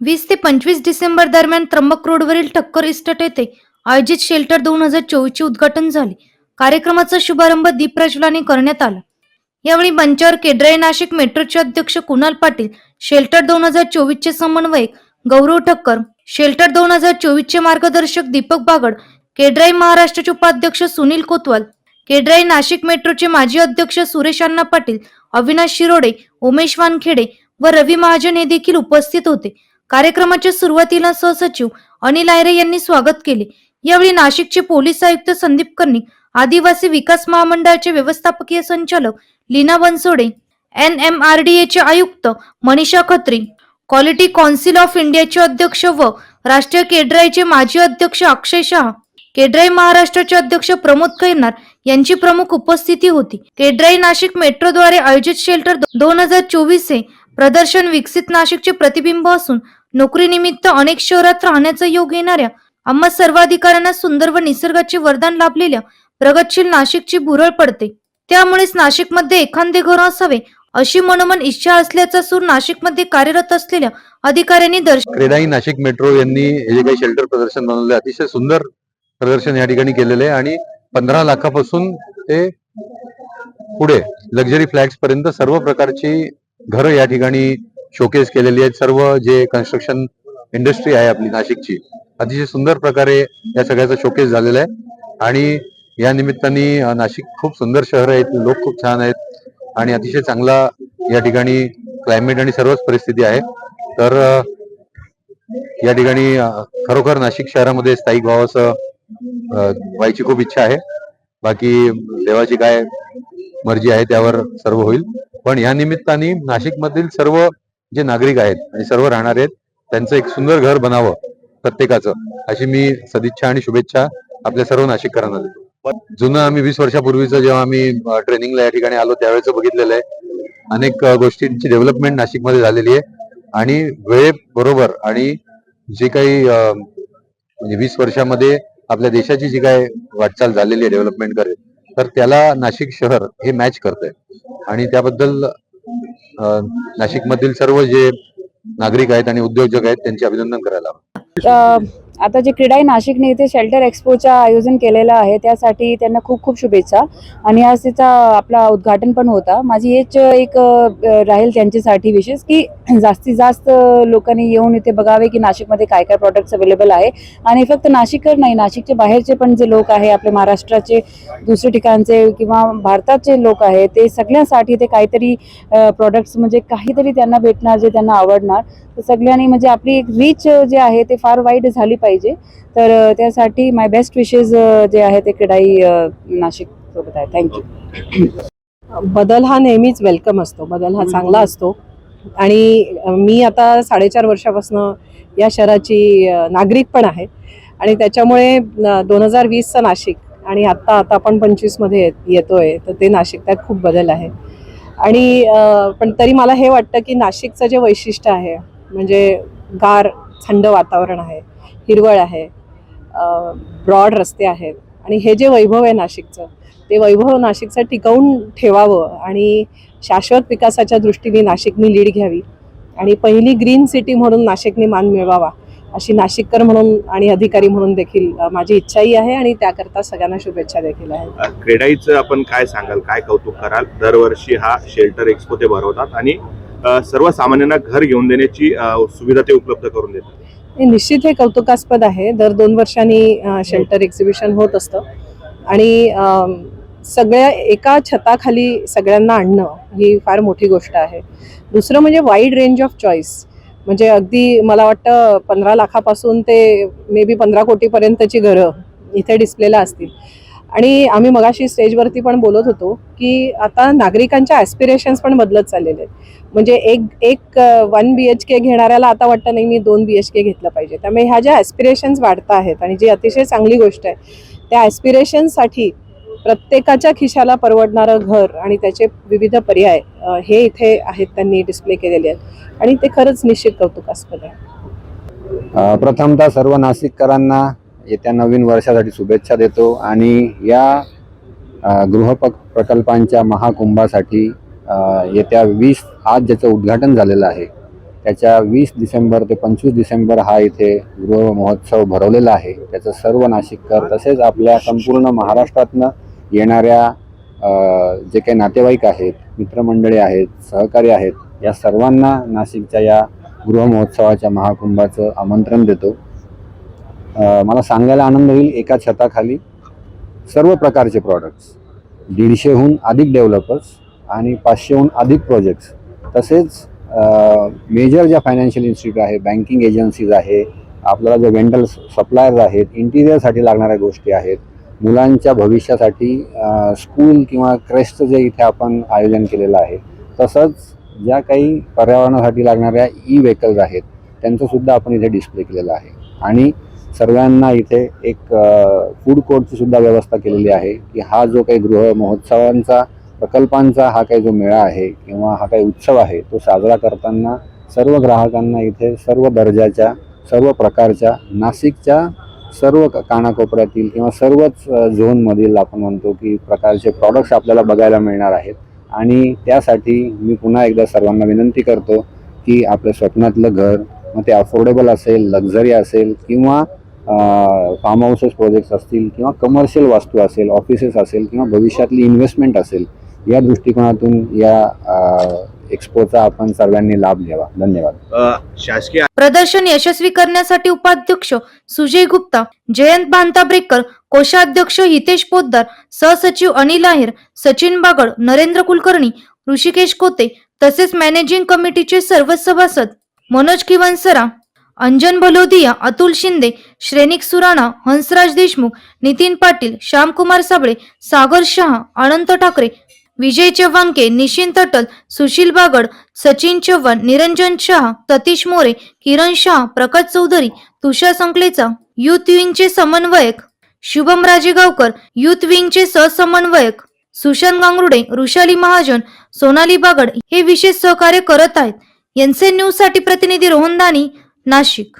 वीस ते पंचवीस डिसेंबर दरम्यान त्र्यंबक रोडवरील ठक्कर इस्टेट येथे आयोजित शेल्टर दोन हजार चोवीसचे उद्घाटन झाले. कार्यक्रमाचा शुभारंभ दीपप्रज्वलाने करण्यात आला. यावेळी मंचावर केड्राई नाशिक मेट्रोचे अध्यक्ष कुणाल पाटील शेल्टर दोन हजार चोवीसचे समन्वयक गौरव ठक्कर शेल्टर दोन हजार चोवीसचे मार्गदर्शक दीपक बागड केड्राई महाराष्ट्राचे उपाध्यक्ष सुनील कोतवाल केड्राई नाशिक मेट्रोचे माजी अध्यक्ष सुरेश अण्णा पाटील अविनाश शिरोडे उमेश वानखेडे व रवी महाजन हे देखील उपस्थित होते. कार्यक्रमाच्या सुरुवातीला सहसचिव अनिल आयरे यांनी स्वागत केले. यावेळी नाशिकचे पोलीस आयुक्त संदीप कर्णिक आदिवासी विकास महामंडळाचे व्यवस्थापकीय संचालक Leena Bansode N M R D एचे आयुक्त Manisha Khatri quality council of इंडियाचे अध्यक्ष व राष्ट्रीय केडराईचे माजी अध्यक्ष अक्षय शहा केड्राई महाराष्ट्राचे अध्यक्ष प्रमोद खैनार यांची प्रमुख उपस्थिती होती. केड्राई नाशिक मेट्रोद्वारे आयोजित शेल्टर दोन हजार चोवीस हे प्रदर्शन विकसित नाशिकचे प्रतिबिंब असून नोकरीनिमित्त अनेक शहरात राहण्याचा योग येणाऱ्या आम्हा सर्वाधिकाऱ्यांना सुंदर व निसर्गाचे वरदान लाभलेल्या प्रगतशील नाशिकची भुरळ पडते. त्यामुळेच नाशिकमध्ये एखादे घर असावे अशी मनोमन इच्छा असल्याचा सूर नाशिकमध्ये कार्यरत असलेल्या अधिकाऱ्यांनी दर्श क्रेडाई नाशिक मेट्रो यांनी हे जे काही शेल्टर प्रदर्शन बनवले अतिशय सुंदर प्रदर्शन या ठिकाणी केलेले आहे आणि पंधरा लाखापासून ते पुढे लक्झरी फ्लॅट्स पर्यंत सर्व प्रकारची घरं या ठिकाणी शोकेस केलेली आहेत. सर्व जे कन्स्ट्रक्शन इंडस्ट्री आहे आपली नाशिकची अतिशय सुंदर प्रकारे या सगळ्याचा शोकेस झालेला आहे. आणि या निमित्ताने नाशिक खूप सुंदर शहर आहे लोक खूप छान आहेत आणि अतिशय चांगला या ठिकाणी क्लायमेट आणि सर्वच परिस्थिती आहे. तर या ठिकाणी खरोखर नाशिक शहरामध्ये स्थायिक व्हावंसं व्हायची खूप इच्छा आहे. बाकी देवाची काय मर्जी आहे त्यावर सर्व होईल. पण या निमित्ताने नाशिकमधील सर्व जे नागरिक आहेत आणि सर्व राहणारे आहेत त्यांचं एक सुंदर घर बनावं प्रत्येकाचं अशी मी सदिच्छा आणि शुभेच्छा आपल्या सर्व नाशिककरांना देतो. जुनं आम्ही वीस वर्षापूर्वीचं जेव्हा आम्ही ट्रेनिंगला या ठिकाणी आलो त्यावेळेचं बघितलेलं आहे. अनेक गोष्टींची डेव्हलपमेंट नाशिकमध्ये झालेली आहे. आणि वेळेबरोबर आणि जे काही म्हणजे वीस वर्षामध्ये आपल्या देशाची जी काय वाटचाल झालेली आहे डेव्हलपमेंट करे तर त्याला नाशिक शहर हे मॅच करतंय. आणि त्याबद्दल नाशिकमधील सर्व जे नागरिक आहेत आणि उद्योजक आहेत त्यांचे अभिनंदन करायला हवं. आता जे क्रीडाई नाशिकने इथे शेल्टर एक्सपोचं आयोजन केलेलं आहे त्यासाठी त्यांना खूप खूप शुभेच्छा. आणि आज तिचा आपला उद्घाटन पण होता. माझी हेच एक राहील त्यांच्यासाठी विशेष की जास्तीत जास्त लोकांनी येऊन इथे बघावे की नाशिकमध्ये काय काय प्रॉडक्ट्स अवेलेबल आहे. आणि फक्त नाशिककर नाही नाशिकचे बाहेरचे पण जे लोक आहे आपले महाराष्ट्राचे दुसरे ठिकाणचे किंवा भारताचे लोक आहे ते सगळ्यांसाठी ते काहीतरी प्रॉडक्ट्स म्हणजे काहीतरी त्यांना भेटणार जे त्यांना आवडणार. तर सगळ्यांनी म्हणजे आपली एक रीच जे आहे ते फार वाईट झाली पाहिजे. पाहिजे. तर त्यासाठी माय बेस्ट विशेस जे आहे ते किडाई नाशिक सोबत आहे. थँक्यू बदल हा नेहमीच वेलकम असतो. बदल हा चांगला असतो. आणि मी आता साडेचार वर्षापासून या शहराची नागरिक पण आहे. आणि त्याच्यामुळे दोन हजार वीसचं नाशिक आणि आत्ता आता आपण पंचवीसमध्ये येतोय तर ते नाशिक त्यात खूप बदल आहे. आणि पण तरी मला हे वाटतं की नाशिकचं जे वैशिष्ट्य आहे म्हणजे गार थंड वातावरण आहे हिरवळ आहे ब्रॉड रस्ते आहेत. आणि हे जे वैभव आहे नाशिकचं ते वैभव नाशिकचं टिकवून ठेवावं आणि शाश्वत विकासाच्या दृष्टीने नाशिकने लीड घ्यावी आणि पहिली ग्रीन सिटी म्हणून नाशिकने मान मिळवावा अशी नाशिककर म्हणून आणि अधिकारी म्हणून देखील माझी इच्छाही आहे आणि त्याकरता सगळ्यांना शुभेच्छा देखील आहे क्रेडाईचं आपण काय सांगाल काय कौतुक कराल? दरवर्षी हा शेल्टर एक्सपो ते भरवतात आणि सर्वसामान्यांना घर घेऊन देण्याची सुविधा ते उपलब्ध करून देतात. निश्चित हे कौतुकास्पद आहे. दर दोन वर्षांनी शेल्टर एक्झिबिशन होत असतं. आणि सगळ्या एका छताखाली सगळ्यांना आणणं ही फार मोठी गोष्ट आहे. दुसरं म्हणजे वाईड रेंज ऑफ चॉईस म्हणजे अगदी मला वाटतं पंधरा लाखापासून ते मे बी पंधरा कोटीपर्यंतची घरं इथे डिस्प्लेला असतील. आणि आम्ही मगाशी स्टेजवरती पण बोलत होतो की आता नागरिकांच्या ॲस्पिरेशन्स पण बदलत चाललेले आहेत. म्हणजे एक एक वन बी एच के घेणाऱ्याला आता वाटतं नाही मी दोन बी एच के घेतलं पाहिजे. त्यामुळे ह्या ज्या ॲस्पिरेशन्स वाढत आहेत आणि जी अतिशय चांगली गोष्ट आहे त्या ॲस्पिरेशन्ससाठी प्रत्येकाच्या खिशाला परवडणारं घर आणि त्याचे विविध पर्याय हे इथे आहेत त्यांनी डिस्प्ले केलेले आहेत. आणि ते खरंच निश्चित कौतुकास्पद आहे. प्रथमतः सर्व नाशिककरांना येत्या नवीन वर्षासाठी शुभेच्छा देतो आणि या गृहप प्रकल्पांच्या महाकुंभासाठी येत्या वीस आज ज्याचं उद्घाटन झालेलं आहे त्याच्या वीस डिसेंबर ते पंचवीस डिसेंबर हा इथे गृह महोत्सव भरवलेला आहे. त्याचं सर्व नाशिककर तसेच आपल्या संपूर्ण महाराष्ट्रातनं येणाऱ्या जे काही नातेवाईक आहेत मित्रमंडळी आहेत सहकारी आहेत या सर्वांना नाशिकच्या या गृह महोत्सवाच्या महाकुंभाचं आमंत्रण देतो. मला सांगायला आनंद होईल एका छताखाली सर्व प्रकारचे प्रॉडक्ट्स दीडशेहून अधिक डेव्हलपर्स आणि पाचशेहून अधिक प्रोजेक्ट्स तसेच मेजर ज्या फायनान्शियल इन्स्टिट्यूट आहे बँकिंग एजन्सीज आहे आपल्याला जे वेंडल सप्लायर्स आहेत इंटिरियरसाठी लागणाऱ्या गोष्टी आहेत मुलांच्या भविष्यासाठी स्कूल किंवा क्रेस्टचं जे इथे आपण आयोजन केलेलं आहे तसंच ज्या काही पर्यावरणासाठी लागणाऱ्या ई व्हेकल्स आहेत त्यांचंसुद्धा आपण इथे डिस्प्ले केलेलं आहे. आणि सर्वांना इथे एक फूड कोर्टची सुद्धा व्यवस्था केलेली आहे की हा जो काही गृह महोत्सवांचा प्रकल्पांचा हा काही जो मेळा आहे किंवा हा काही उत्सव आहे तो साजरा करताना सर्व ग्राहकांना इथे सर्व दर्जाच्या सर्व प्रकारच्या नाशिकच्या सर्व कानाकोपऱ्यातील किंवा सर्वच झोनमधील आपण म्हणतो की प्रकारचे प्रॉडक्ट्स आपल्याला बघायला मिळणार आहेत. आणि त्यासाठी मी पुन्हा एकदा सर्वांना विनंती करतो की आपल्या स्वप्नातलं घर मग ते अफोर्डेबल असेल लक्झरी असेल किंवा फार्म हाऊसेस प्रोजेक्ट्स असतील किंवा कमर्शियल वास्तू असेल ऑफिसेस असेल किंवा भविष्यातली इन्व्हेस्टमेंट असेल या दृष्टिकोनातून या एक्सपोचा आपण सर्वांनी लाभ घ्यावा. धन्यवाद. शासकीय प्रदर्शन यशस्वी करण्यासाठी उपाध्यक्ष सुजय गुप्ता जयंत भांताब्रेकर कोषाध्यक्ष हितेश पोद्दार सहसचिव अनिल आहेर सचिन बागड नरेंद्र कुलकर्णी ऋषिकेश कोते तसेच मॅनेजिंग कमिटीचे सर्व सभासद मनोज किवनसरा अंजन भलोदिया अतुल शिंदे श्रेनिक सुराणा हंसराज देशमुख नितीन पाटील श्यामकुमार साबळे सागर शहा अनंत ठाकरे विजय चव्हाणके निशिन तटल सुशील बागड सचिन चव्हाण निरंजन शहा सतीश मोरे किरण शहा प्रकाश चौधरी तुषार संकलेचा युथ विंगचे समन्वयक शुभम राजेगावकर युथ विंगचे सहसमन्वयक सुशांत गांगरुडे ऋषाली महाजन सोनाली बागड हे विशेष सहकार्य करत आहेत. यांचे न्यूजसाठी प्रतिनिधी रोहन दानी नाशिक